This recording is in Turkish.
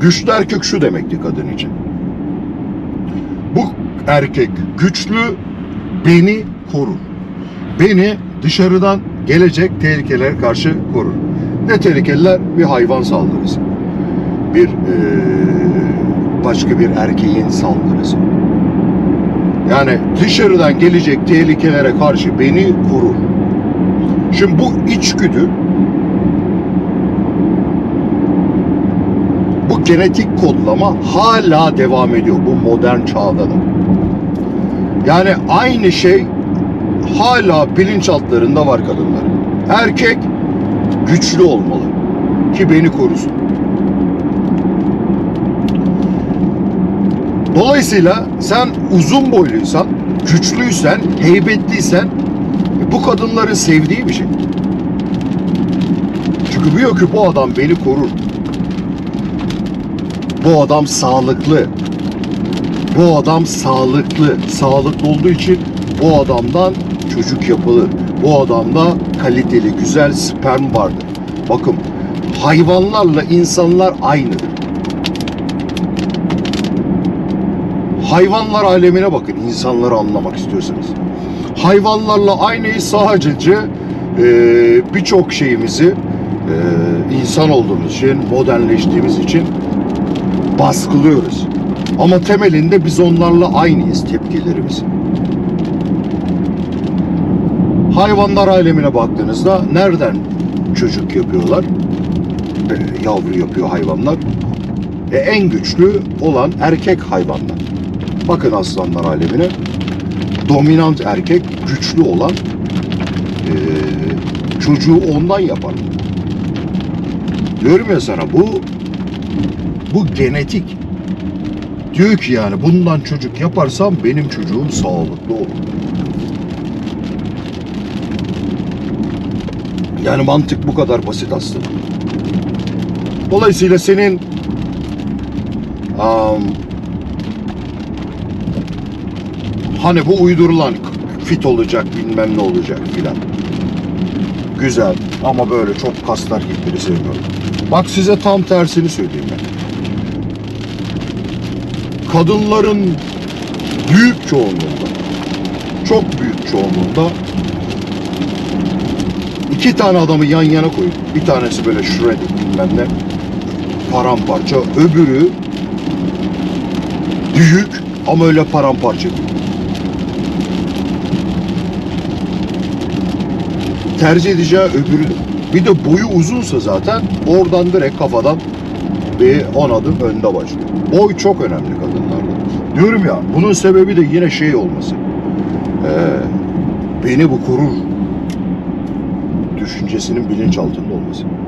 Güçlü erkek şu demekti kadın için. Bu erkek güçlü beni korur. Beni dışarıdan gelecek tehlikelere karşı korur. Ne tehlikeler? Bir hayvan saldırısı. Bir eee, başka bir erkeğin saldırısı. Yani dışarıdan gelecek tehlikelere karşı beni korur. Şimdi bu içgüdü bu genetik kodlama hala devam ediyor bu modern çağda da. Yani aynı şey hala bilinçaltlarında var kadınların. Erkek güçlü olmalı ki beni korusun. Dolayısıyla sen uzun boyluysan, güçlüysen, heybetliysen bu kadınların sevdiği bir şey. Çünkü biliyor ki bu adam beni korur. Bu adam sağlıklı. Bu adam sağlıklı. Sağlıklı olduğu için bu adamdan çocuk yapılır. Bu adamda kaliteli, güzel sperm vardır. Bakın hayvanlarla insanlar aynıdır. Hayvanlar alemine bakın insanları anlamak istiyorsanız. Hayvanlarla aynıyız sadece e, birçok şeyimizi e, insan olduğumuz için, modernleştiğimiz için baskılıyoruz. Ama temelinde biz onlarla aynıyız tepkilerimiz. Hayvanlar alemine baktığınızda nereden çocuk yapıyorlar? E, yavru yapıyor hayvanlar. E, en güçlü olan erkek hayvanlar. Bakın aslanlar alemine. Dominant erkek, güçlü olan e, çocuğu ondan yapar. Diyorum ya sana bu bu genetik. Diyor ki yani bundan çocuk yaparsam benim çocuğum sağlıklı olur. Yani mantık bu kadar basit aslında. Dolayısıyla senin am, hani bu uydurulan fit olacak bilmem ne olacak filan. Güzel ama böyle çok kaslar gitleri sevmiyorum. Bak size tam tersini söyleyeyim ben. Kadınların büyük çoğunluğunda, çok büyük çoğunluğunda iki tane adamı yan yana koyup bir tanesi böyle shredded bilmem ne paramparça öbürü büyük ama öyle paramparça tercih edeceği öbürü. Bir de boyu uzunsa zaten oradan direkt kafadan bir 10 adım önde başlıyor. Boy çok önemli kadınlarda. Diyorum ya bunun sebebi de yine şey olması. Ee, beni bu korur düşüncesinin bilinçaltında olması.